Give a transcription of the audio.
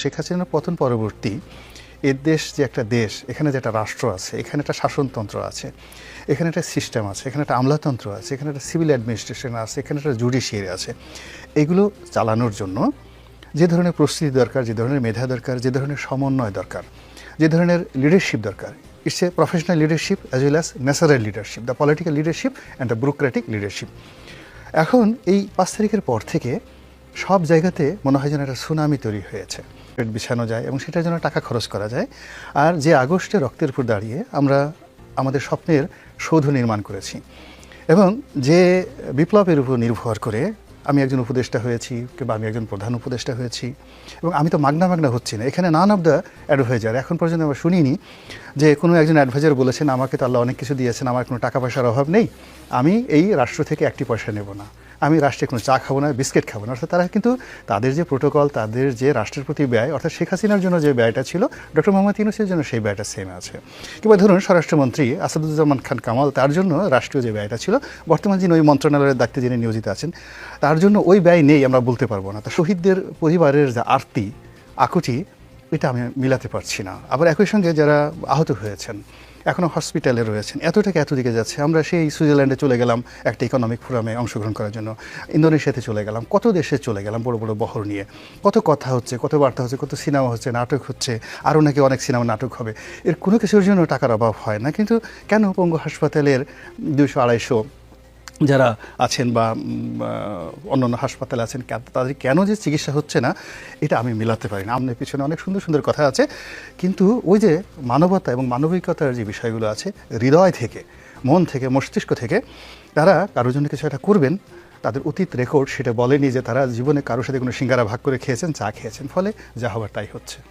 শেখ হাসিনার পতন পরবর্তী এর দেশ যে একটা দেশ, এখানে যে একটা রাষ্ট্র আছে, এখানে একটা শাসনতন্ত্র আছে, এখানে একটা সিস্টেম আছে, এখানে একটা আমলাতন্ত্র আছে, এখানে একটা সিভিল অ্যাডমিনিস্ট্রেশন আছে, এখানে একটা জুডিশিয়ারি আছে। এগুলো চালানোর জন্য যে ধরনের প্রস্তুতি দরকার, যে ধরনের মেধা দরকার, যে ধরনের সমন্বয় দরকার, যে ধরনের লিডারশিপ দরকার it's a professional leadership as well as natural leadership the political leadership and the bureaucratic leadership এখন এই পাঁচ তারিখের পর থেকে সব জায়গাতে মনে হয় যেন একটা সুনামি তৈরি হয়েছে। পেট বিছানো যায় এবং সেটার জন্য টাকা খরচ করা যায়। আর যে আগস্টে রক্তের উপর দাঁড়িয়ে আমরা আমাদের স্বপ্নের সৌধ নির্মাণ করেছি। এবং যে বিপ্লবের উপর নির্ভর করে আমি একজন উপদেষ্টা হয়েছি কিংবা আমি একজন প্রধান উপদেষ্টা হয়েছি। এবং আমি তো মাগনা মাগনা হচ্ছি না। এখানে নান অফ দ্য অ্যাডভাইজার এখন পর্যন্ত আমরা শুনিনি যে কোনো একজন অ্যাডভাইজার বলেছেন, আমাকে তো আল্লাহ অনেক কিছু দিয়েছেন, আমার কোনো টাকা পয়সার অভাব নেই। আমি এই রাষ্ট্র থেকে একটি পয়সা নেব না। আমি রাষ্ট্রে কোনো চা খাব না, বিস্কিট খাব না। অর্থাৎ তারা কিন্তু তাদের যে প্রোটোকল, তাদের যে রাষ্ট্রের প্রতি ব্যয়, অর্থাৎ শেখ হাসিনার জন্য যে ব্যয়টা ছিল, ডক্টর মোহাম্মদ ইউনুসের জন্য সেই ব্যয়টা সেম আছে। কিংবা ধরুন স্বরাষ্ট্রমন্ত্রী আসাদুজ্জামান খান কামাল, তার জন্য রাষ্ট্রীয় যে ব্যয়টা ছিল, বর্তমান যিনি ওই মন্ত্রণালয়ের দায়িত্বে যিনি নিয়োজিত আছেন, তার জন্য ওই ব্যয় নেই, আমরা বলতে পারব না। তা শহীদদের পরিবারের যে আরতি, আকুতি এটা আমি মিলাতে পারছি না। আবার একই সঙ্গে যারা আহত হয়েছেন এখনও হসপিটালে রয়েছেন, এত টাকা এত দিকে যাচ্ছে। আমরা সেই সুইজারল্যান্ডে চলে গেলাম একটা ইকোনমিক ফোরামে অংশগ্রহণ করার জন্য। ইন্দোনেশিয়াতে চলে গেলাম, কত দেশে চলে গেলাম বড় বড় বহর নিয়ে। কত কথা হচ্ছে, কত বার্তা হচ্ছে, কত সিনেমা হচ্ছে, নাটক হচ্ছে, আরও নাকি অনেক সিনেমা নাটক হবে। এর কোনো কিছুর জন্য টাকার অভাব হয় না। কিন্তু কেন পঙ্গু হাসপাতালের দুশো আড়াইশো যারা আছেন বা অন্যান্য হাসপাতালে আছেন তাদের কেন যে চিকিৎসা হচ্ছে না, এটা আমি মিলাতে পারি না। আপনার পিছনে অনেক সুন্দর সুন্দর কথা আছে, কিন্তু ওই যে মানবতা এবং মানবিকতার যে বিষয়গুলো আছে, হৃদয় থেকে, মন থেকে, মস্তিষ্ক থেকে, তারা কারোর জন্য কিছু একটা করবেন, তাদের অতীত রেকর্ড সেটা বলেনি যে তারা জীবনে কারোর সাথে কোনো সিঙ্গারা ভাগ করে খেয়েছেন, চা খেয়েছেন, ফলে যা হবার তাই হচ্ছে।